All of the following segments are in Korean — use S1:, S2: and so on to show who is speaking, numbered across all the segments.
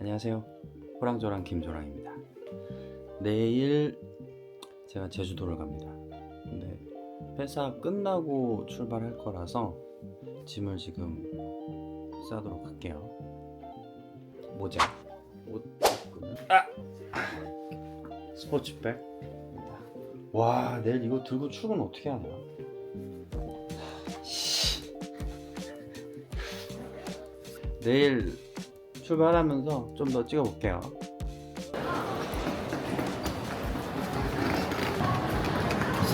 S1: 안녕하세요. 호랑조랑 김조랑입니다. 내일 제가 제주도를 갑니다. 근데 회사 끝나고 출발할 거라서 짐을 지금 싸도록 할게요. 모자, 옷, 아! 스포츠백. 와, 내일 이거 들고 출근 어떻게 하냐? 씨. 내일 출발하면서 좀 더 찍어볼게요.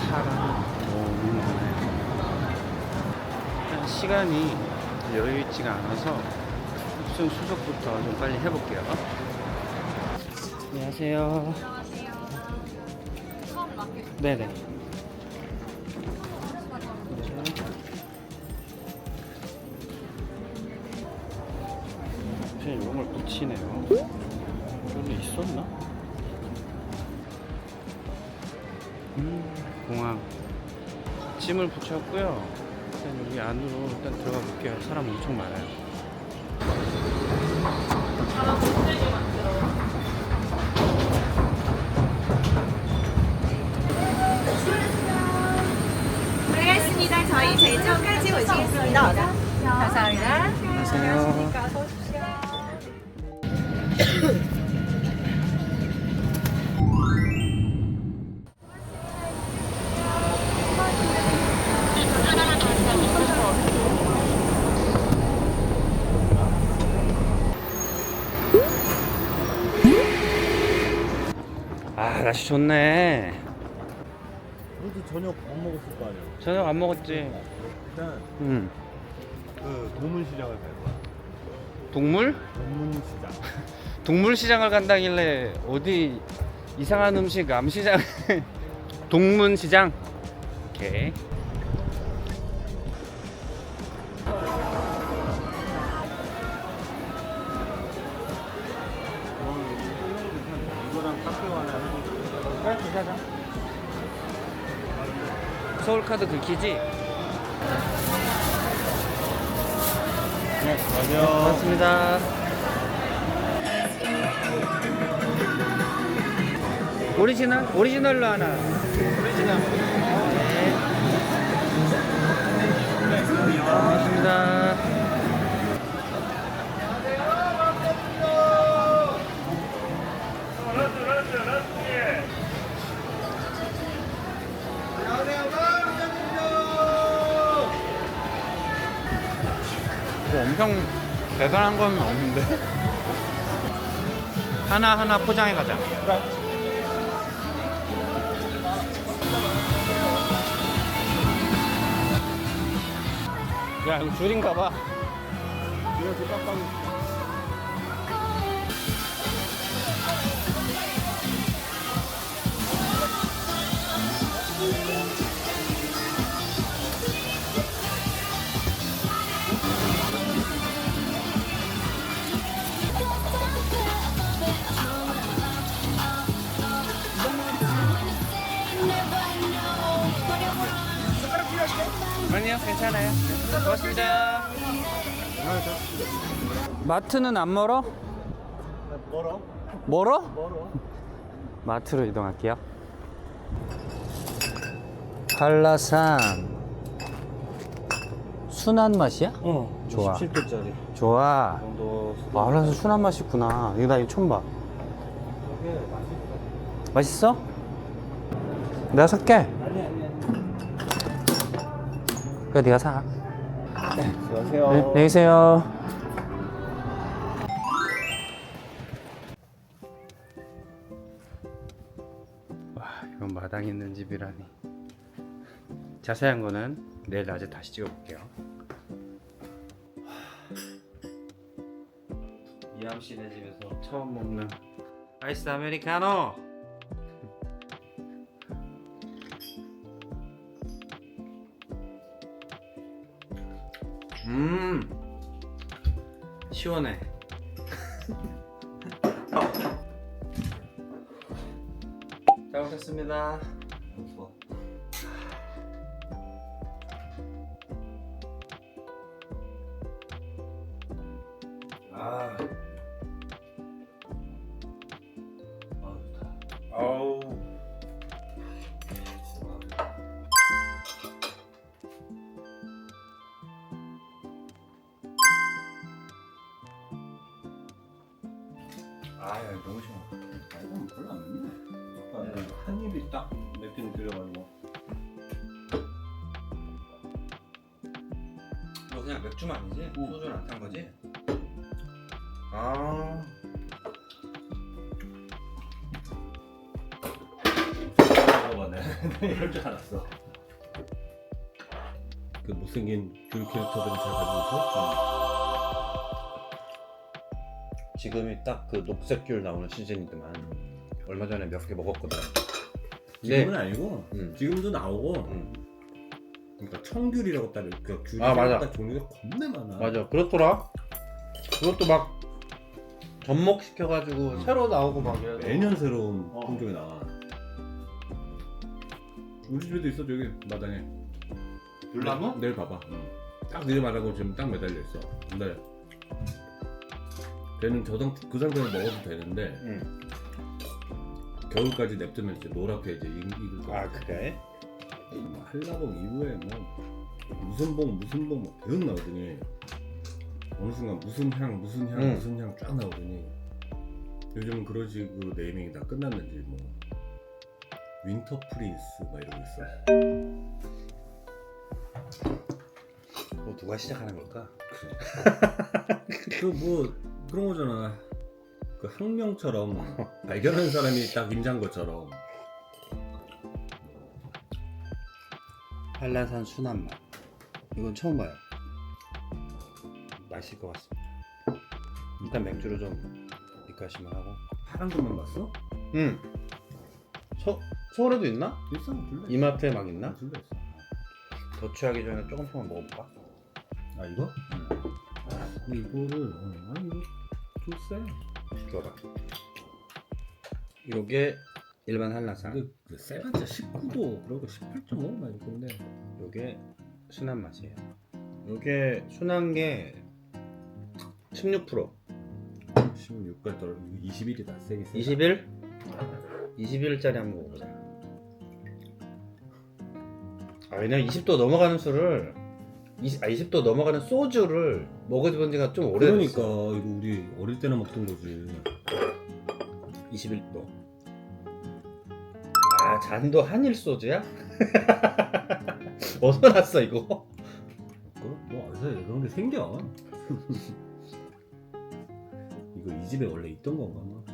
S1: 사람 너무 많아요. 일단 시간이 여유 있지가 않아서 입sun 수속부터 좀 빨리 해볼게요. 안녕하세요. 네네. 붙이네요. 여기 있었나? 음, 공항. 짐을 붙였고요. 일단 여기 안으로 일단 들어가 볼게요. 사람 엄청 많아요.
S2: 알겠습니다. 저희 제주까지 오시겠습니다. 감사합니다.
S1: 안녕하세요. 아 날씨 좋네.
S3: 우리도 저녁 못 먹었을 거 아니야.
S1: 저녁 안 먹었지?
S3: 일단
S1: 응.
S3: 그 도문시장을 갈 거야.
S1: 동물?
S3: 도문시장.
S1: 동물 시장을 간다길래 어디 이상한 음식 암시장 동문 시장 오케이
S3: 해도
S1: 그래 괜찮아 서울카드 긁히지?
S3: 네, 맞아요.
S1: 고맙습니다 오리지널? 오리지널로 하나. 오리지널. 네. 고맙습니다. 뭐 엄청 대단한 건 없는데. 하나하나 포장해 가자 야 이거 줄인가 봐
S3: 이렇게 깜빡이.
S1: 아니요 괜찮아요 고맙습니다 마트는 안 멀어?
S3: 멀어?
S1: 멀어?
S3: 멀어.
S1: 마트로 이동할게요 한라산 순한 맛이야?
S3: 어.
S1: 좋아.
S3: 17도짜리.
S1: 좋아
S3: 정도.
S1: 아, 한라산 순한 맛이 있구나 이거 나 이거 처음 봐 맛있어? 내가 살게
S3: 아니 아니.
S1: 그래 네가 사.
S3: 안녕하세요.
S1: 네, 안녕히 계세요. 와 이건 마당 있는 집이라니. 자세한 거는 내일 낮에 다시 찍어볼게요. 이암 씨네 집에서 처음 먹는 아이스 아메리카노 음. 시원해. 잘 먹겠습니다. 아 그냥 맥주만 아니지? 소주는 안탄 거지? 아.
S3: 먹어봐네. 이럴 줄 알았어. 그 못생긴 귤 캐릭터들은 잘 가지고 있어?
S1: 지금이 딱 그 녹색 귤 나오는 시즌이더만 얼마 전에 몇 개 먹었거든.
S3: 지금은 아니고
S1: 음.
S3: 지금도 나오고
S1: 음.
S3: 그러니까 청귤이라고 딱그 귤이
S1: 아, 맞아.
S3: 딱 종류가 겁나 많아.
S1: 맞아 그렇더라. 그것도 막 접목시켜가지고
S3: 음.
S1: 새로 나오고 막 이래.
S3: 매년 새로운
S1: 어.
S3: 품종이 나와. 우리 집에도 있어 저기 마당에.
S1: 귤나무?
S3: 내일 봐봐. 딱 내리마라고 지금 딱 매달려 있어. 근데 걔는 저상 그 상태로 먹어도 되는데
S1: 응.
S3: 겨울까지 냅두면 이제 노랗게 이제 익- 익을 거야.
S1: 아 그래?
S3: 뭐 한라봉 이후에 뭐 무슨 봉 무슨 봉뭐 계속 나오더니 어느 순간 무슨 향 무슨 향
S1: 응.
S3: 무슨 향 쫙 나오더니 요즘은 그런 식으로 네이밍이 다 끝났는지 뭐 윈터 프린스 막 이러고 있어.
S1: 뭐 누가 시작하는 걸까?
S3: 그뭐 그런 거잖아. 그 학명처럼 발견한 사람이 딱 임자인 것처럼
S1: 한라산 순한 맛. 이건 처음 봐요. 맛있을 것 같습니다. 일단 맥주로 좀 입가심을 하고.
S3: 파란 것만 봤어?
S1: 응. 서 서울에도 있나?
S3: 있어 둘다
S1: 이마트에 막 있나?
S3: 둘다 있어.
S1: 더 취하기 전에 조금씩만 먹어볼까?
S3: 아 이거? 근데 이거를 어, 아니 이거 좀 세.
S1: 좋아라. 요게 일반 한라산.
S3: 근데 그 세반자 19도 그러고 18.5막 이건데
S1: 요게 순한 맛이에요. 요게 순한 게 16%.
S3: 16까지 떨어 21이다 세게 세.
S1: 21? 21짜리 한번 먹어보자. 아, 왜냐면 20도 넘어가는 술을 20, 아, 20도 넘어가는 소주를 먹어본 지가 좀 오래됐어.
S3: 그러니까 이거 우리 어릴 때나 먹던 거지.
S1: 21도. 아, 잔도 한일 소주야? 어디서 났어 이거?
S3: 그뭐 어디서 이런 게 생겨? 이거 이 집에 원래 있던 건가 뭐.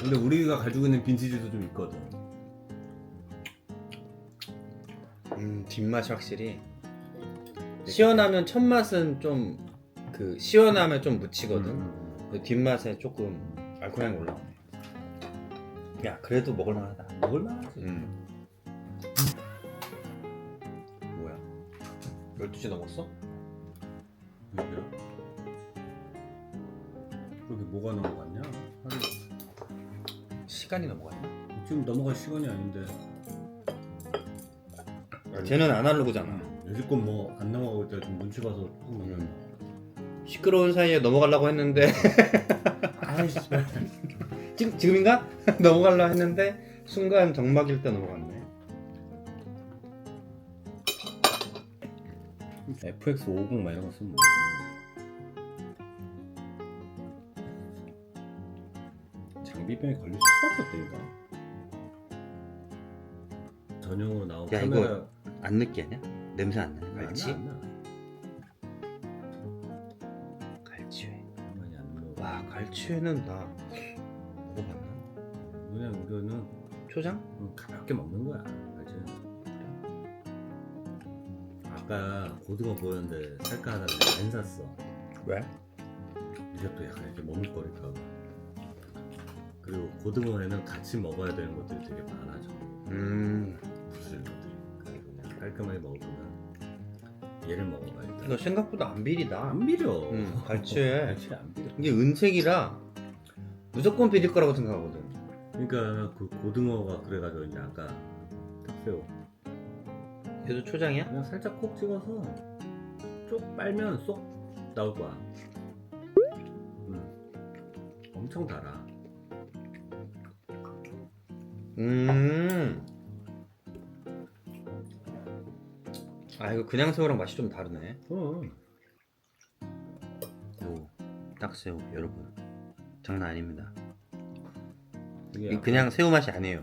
S3: 근데 우리가 가지고 있는 빈티지도 좀 있거든.
S1: 음, 뒷맛이 확실히 시원하면 첫 맛은 좀 그 시원하면 좀 묻히거든.
S3: 음.
S1: 근데 뒷맛에 조금 알코올향이 올라오네. 야, 그래도 먹을만하다.
S3: 먹을만하지.
S1: 음. 뭐야? 12시 넘었어?
S3: 그러게요. 그렇게 뭐가 넘어갔냐? 하루
S1: 시간이 넘어갔나?
S3: 지금 넘어갈 시간이 아닌데
S1: 쟤는 아날로그잖아.
S3: 여지껏 뭐안 넘어가고 있다 좀 눈치 봐서 조금 넘겼네.
S1: 시끄러운 사이에 넘어가려고 했는데
S3: 아이씨.
S1: 지금 지금인가? 넘어가려고 했는데 순간 정막일 때 넘어갔네.
S3: FX50 막 이런 거 쓰면 뭐. 장비병에 걸릴 수밖에 없다니까. 전용으로 나온
S1: 야, 이거
S3: 카메라
S1: 안 느끼하냐? 냄새 안 나냐?
S3: 안
S1: 갈치?
S3: 나, 안 나.
S1: 갈치회.
S3: 안 넣어.
S1: 와 갈치회는 나 먹어봤나?
S3: 그냥 우리는
S1: 초장?
S3: 음, 가볍게 먹는 거야. 알지? 아까 고등어 보였는데 살까 하다가 안 샀어.
S1: 왜?
S3: 이것도 약간 이렇게 봐. 그리고 고등어에는 같이 먹어야 되는 것들이 되게 많아져.
S1: 음.
S3: 부실 것들이. 그래서 그냥 깔끔하게 먹으면 얘를 먹어봐 일단.
S1: 너 생각보다 안 비리다.
S3: 안 비려.
S1: 음, 갈치에.
S3: 갈치 안 비려.
S1: 이게 은색이라 무조건 비릴 거라고 생각하거든.
S3: 그러니까 그 고등어가 그래가지고 이제 아까 탁새우
S1: 얘도 초장이야?
S3: 그냥 살짝 콕 찍어서 쪽 빨면 쏙 나올 거야. 음. 엄청 달아.
S1: 음. 아 이거 그냥 새우랑 맛이 좀 다르네.
S3: 어.
S1: 요 딱새우 여러분 장난 아닙니다.
S3: 이게
S1: 그냥 새우 맛이 아니에요.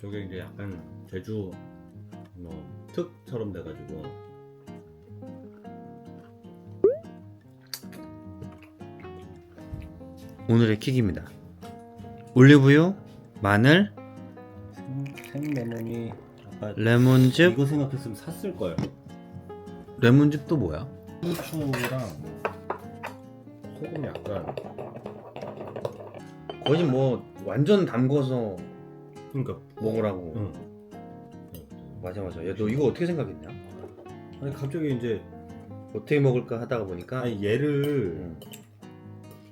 S3: 저게 이제 약간 제주 뭐 특처럼 돼가지고
S1: 오늘의 킥입니다. 올리브유, 마늘,
S3: 생, 레몬이 아까
S1: 레몬즙.
S3: 이거 생각했으면 샀을 거예요.
S1: 레몬즙 또 뭐야?
S3: 후추랑 소금 약간
S1: 거의 뭐 완전 담궈서
S3: 그러니까
S1: 먹으라고.
S3: 응.
S1: 맞아 맞아. 야, 너 이거 어떻게 생각했냐?
S3: 아니 갑자기 이제
S1: 어떻게 먹을까 하다가 보니까
S3: 아니 얘를
S1: 음.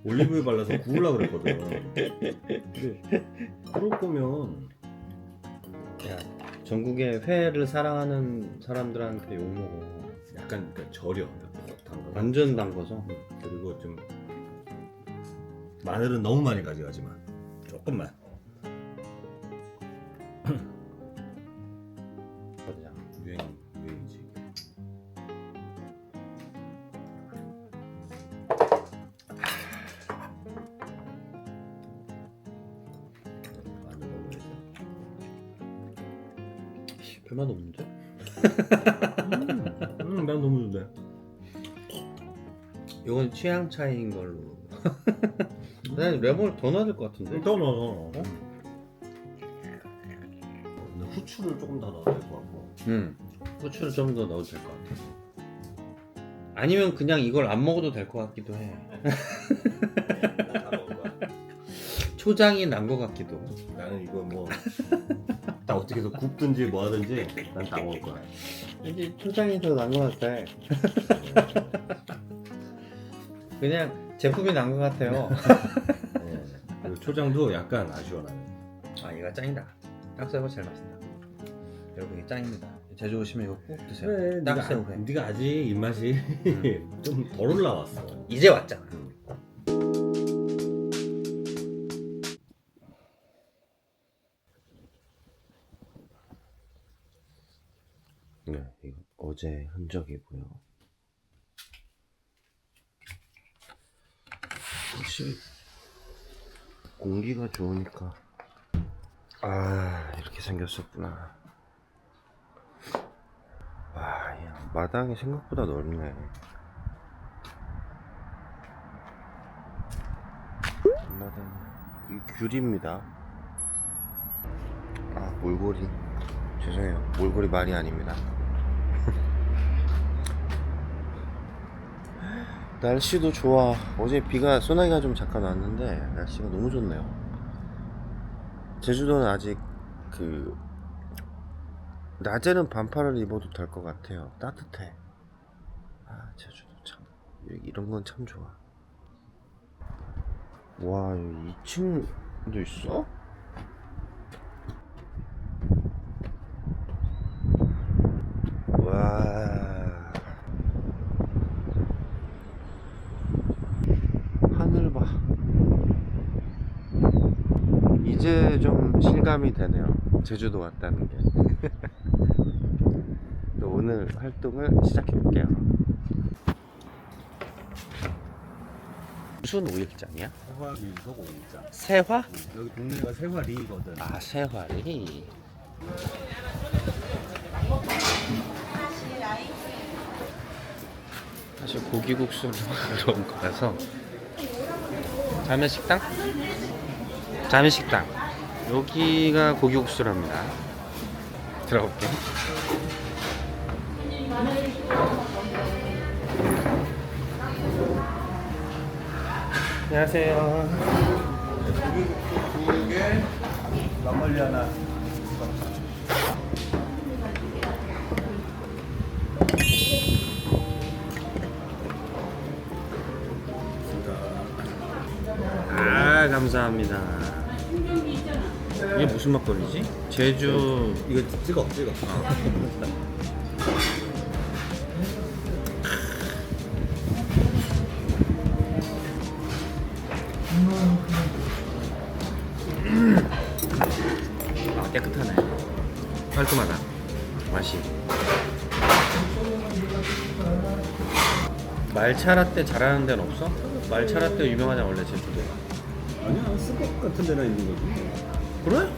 S3: 올리브유 발라서 구우려고 그랬거든. 근데 그럴 거면
S1: 야, 전국의 회를 사랑하는 사람들한테 욕 먹어.
S3: 약간 그러니까 절여. 담가.
S1: 완전 담궈서.
S3: 그리고 좀 마늘은 너무 많이 가져가지만 조금만.
S1: 맞아.
S3: 유행 유행이지. 마늘 먹어야지.
S1: 별맛 없는데?
S3: 음, 난 너무 좋네.
S1: 이건 취향 차이인 걸로. 난 레몬을 더 넣어야 될 것 같은데.
S3: 더 넣어. 근데 후추를 조금 더 넣어야 될 것 같고.
S1: 음. 후추를 좀 더 넣어도 될 것 같아. 아니면 그냥 이걸 안 먹어도 될 것 같기도 해.
S3: 다 먹을 거야.
S1: 초장이 난 것 같기도.
S3: 나는 이거 뭐. 다 어떻게 해서 굽든지 뭐 하든지 난 다 먹을 거야.
S1: 왠지 초장이 더 난 것 같아. 그냥 제품이 난 것 같아요.
S3: 초장도 약간 아쉬워 나는.
S1: 아 얘가 짱이다. 딱새우가 제일 맛있다. 여러분 이게 짱입니다. 제주 오시면 이거 꼭 드세요.
S3: 그래, 네가,
S1: 딱새우
S3: 아-
S1: 회.
S3: 네가 아직 입맛이
S1: 음.
S3: 좀덜 올라왔어.
S1: 이제 왔잖아. 네, 이거 어제 흔적이고요. 혹시 공기가 좋으니까 아 이렇게 생겼었구나. 와, 이 마당이 생각보다 넓네. 앞마당 이 귤입니다. 아 몰골이 죄송해요 몰골이 말이 아닙니다. 날씨도 좋아. 어제 비가 소나기가 좀 잠깐 왔는데 날씨가 너무 좋네요. 제주도는 아직 그 낮에는 반팔을 입어도 될 것 같아요. 따뜻해. 아 제주도 참 이런 건 참 좋아. 와, 여기 2층도 있어? 와. 하늘 봐. 이제 좀 실감이 되네요. 제주도 왔다는 게. 또 오늘 활동을 시작해 볼게요. 무슨 오일장이야?
S3: 세화리 소고기자.
S1: 세화?
S3: 여기 동네가 세화리거든.
S1: 아 세화리 사실 먹으러 온 거라서 자매 식당? 자매 식당 여기가 고기국수랍니다. 들어볼게. 안녕하세요.
S3: 두개 막걸리 하나.
S1: 아 감사합니다 이게 무슨 막걸리지? 제주
S3: 이거 찍어 찍어.
S1: 아 깨끗하네 깔끔하다 맛이 말차 라떼 잘하는 데는 없어? 말차 라떼 유명하잖아 원래 제주도에
S3: 아니야 스벅 같은 데나 있는 거지.
S1: 그래?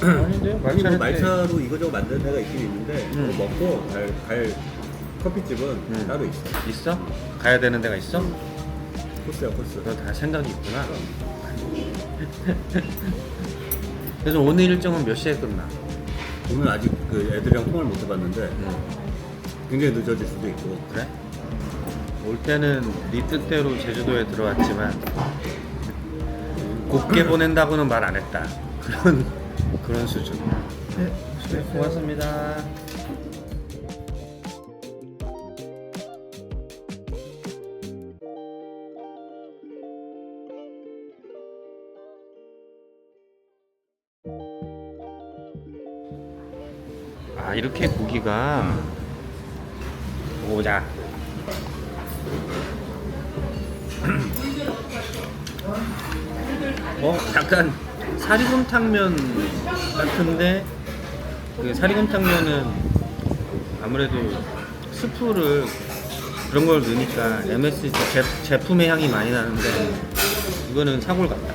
S1: 아닌데요?
S3: 아니
S1: 말차
S3: 뭐 말차로 이거저거 만드는 데가 있긴 있는데
S1: 음.
S3: 그거 먹고 갈, 갈 커피집은
S1: 음.
S3: 따로 있어.
S1: 있어? 가야 되는 데가 있어?
S3: 코스야 코스.
S1: 너다 생각이 있구나 그래서 오늘 일정은 몇 시에 끝나?
S3: 오늘 아직 그 애들이랑 통화를 못 해봤는데
S1: 응.
S3: 굉장히 늦어질 수도 있고.
S1: 그래? 올 때는 네 뜻대로 제주도에 들어왔지만 곱게 보낸다고는 말 안 했다. 그런 그런 수준. 네, 고맙습니다. 아 이렇게 고기가 보자. 어 약간 사리곰탕면 같은데 그 사리곰탕면은 아무래도 스프를 그런 걸 넣으니까 MSG 제, 제품의 향이 많이 나는데 이거는 사골 같다.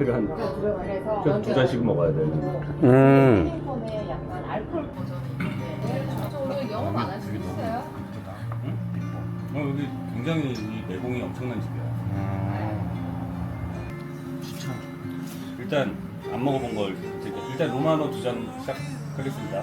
S3: 커피를 한
S2: 그래서
S3: 두 잔씩 먹어야 돼.
S1: 음.
S2: 핸드폰에 약간 알코올 버전이 있는데 저 오늘 영업 안할수 있어요?
S3: 어, 여기 굉장히 이 내공이 엄청난 집이야.
S1: 추천.
S3: 일단 안 먹어본 걸 일단 로마노 두 잔 시작하겠습니다.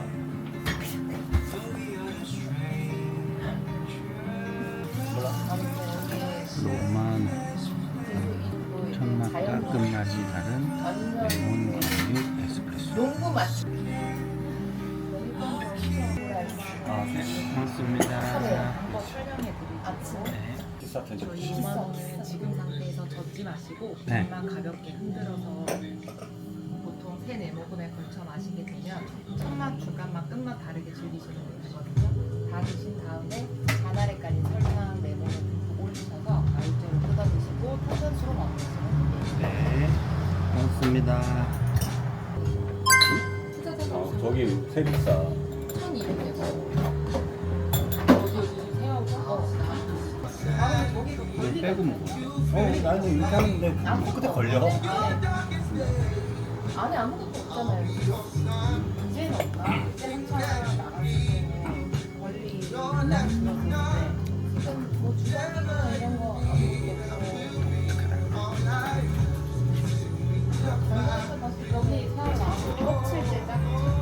S2: 아침에
S3: 비싸텐
S2: 저희 2만 원은 지금 상태에서 젓지 마시고
S4: 네.
S2: 물만 가볍게 흔들어서 보통 3, 4모금에 걸쳐 마시게 되면 첫맛, 중간맛, 끝맛 다르게 즐기시면 되거든요. 다 드신 다음에 잔아래 깔린 설탕 4모금 듬뿍 올리셔서 알제로 뜯어 드시고 탄산수로 마무리하시면 돼요.
S4: 네. 고맙습니다.
S3: 아, 저기 새 비싸. 나는 이렇게 하는데 끝에 걸려.
S2: 안에 아무것도 없잖아요. 이제는 없나? 그때 한참 나갔을 때는 권리 그냥 들었었는데 지금 뭐 주방이나 이런 거 아무것도 없고 건강해서 다시 여기 새우 나오고 껍질 제작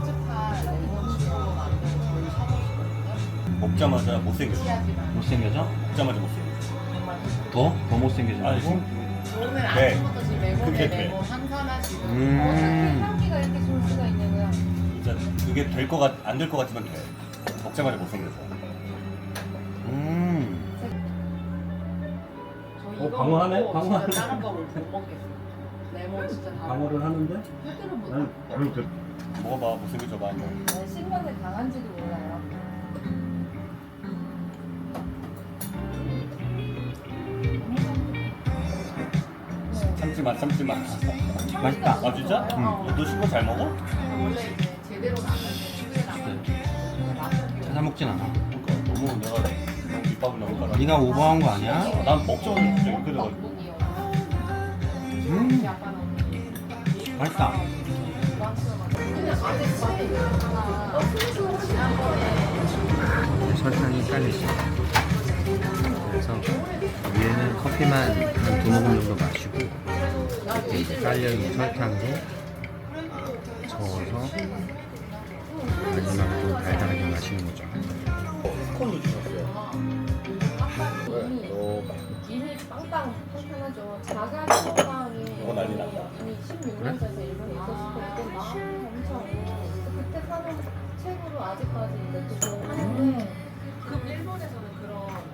S2: 찝찝한 레몬 주로 만든 저희 샤브거든요.
S3: 먹자마자 못생겼어.
S2: 치아지만
S4: 못생겨져?
S3: 먹자마자.
S2: 정말
S4: 더? 더 못생겨져?
S3: 아니,
S4: 고
S2: 오늘
S3: 네.
S2: 아침부터 지금 레몬에
S3: 그게 돼.
S2: 레몬 항산화지고
S4: 음.
S2: 어떻게 향기가 이렇게 좋을 수가 있냐고요.
S3: 진짜 그게 될 것 같, 안 될 것 같지만 돼. 먹자마자 못생겼어.
S4: 음.
S2: 저
S3: 어,
S2: 이거
S3: 방어하네?
S2: 먹고
S3: 방어하네.
S2: 진짜 다른 거를 못 먹겠어요. 레몬 진짜 다
S3: 방어를 하는데
S2: 절대로 못
S3: 나는
S2: 먹어요.
S3: 별로 그 먹어봐 못생겨져봐
S2: 신맛에 강한지도 몰라요.
S3: 참지 마, 참지 마.
S4: 맛있다.
S3: 아 진짜?
S2: 응.
S3: 너 신거 잘 먹어?
S2: 원래 이제 제대로
S4: 찾아 먹진 않아.
S3: 그러니까 너무 내가 너무 밑밥을 너무 깔아.
S4: 네가 오버한 거 아니야?
S3: 난 먹자마자 진짜.
S2: 떡국이어서
S4: 음. 맛있다. 설탕이 깔렸어. 그래서 위에는 커피만 한 두 모금 정도 마시고
S1: 이렇게 깔려 있는 설탕도 저어서 마지막으로 달달하게 마시는 거죠.
S3: 스콘도 주셨어요.
S4: 이미
S3: 어,
S4: 이미 빵빵 탄탄하죠. 자갈이 빵이
S3: 어, 난리 났다.
S4: 이미 16년 전에 일본에 있었을 때 엄청 그때 사는 책으로 아직까지 이제 또 하는데
S2: 그럼 일본에서는 그런 그런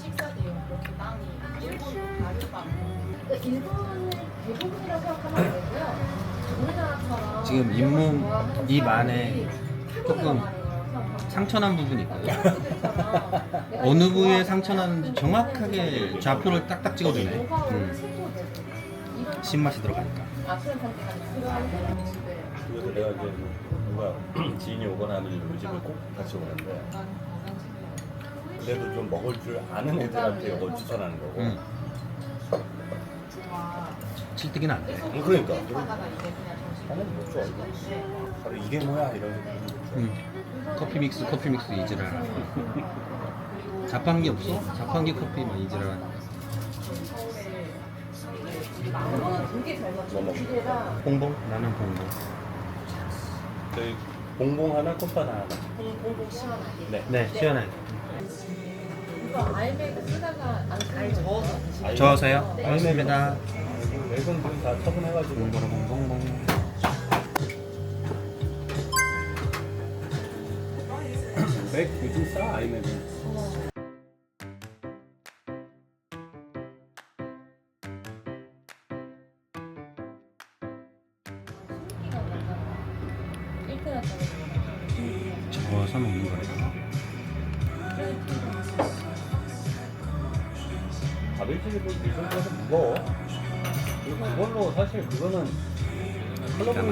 S2: 식사 대용 그렇게 빵이 일본 다른 빵
S4: 그러니까 일본을 대부분이라고 생각하면 안 되고요. 우리나라처럼
S1: 지금 잇몸,
S4: 좋아하는
S1: 입 안에 조금 상처난 부분이.
S4: 내가
S1: 어느 부위에
S4: 좋아하는
S1: 상처 났는지 정확하게 좌표를 딱딱 찍어주네. 음. 신맛이 들어가니까.
S4: 집에
S3: 그래서 내가 이제 뭔가 지인이 오거나 하면 집을 꼭 같이 오는데 그래도 좀 먹을 줄 아는 애들한테 이걸 추천하는 거고.
S1: 응. 칠뜨기는 안 돼.
S3: 음, 그러니까. 나는 못 줘. 바로 이게 뭐야 이런.
S1: 응. 커피 믹스, 커피 믹스 이지랄. 자판기 없어? 자판기 커피 막 이지랄.
S3: 뭐 먹어?
S1: 봉봉? 나는 봉봉.
S3: 저희 봉봉 하나, 콧바 하나.
S4: 공공 시원하게.
S3: 네.
S1: 네, 시원하게.
S4: 이거 알맥 쓰다가 안 저어서
S1: 저어서요? 알겠습니다.
S3: 맥은 지금 다 처분해가지고.
S1: 봉봉봉봉봉.
S3: 맥 요즘 싸 아이맥은.
S4: 숨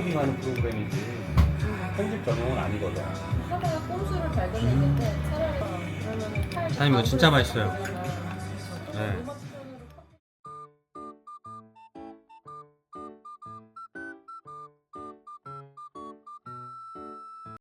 S3: 컬러브리딩 하는 프로그램이지 편집 전용은 아니거든.
S4: 하다가 꼼수를 발견했는데 차라리 그러면은 팔
S1: 사장님, 이거 진짜 맛있어요.
S4: 그러면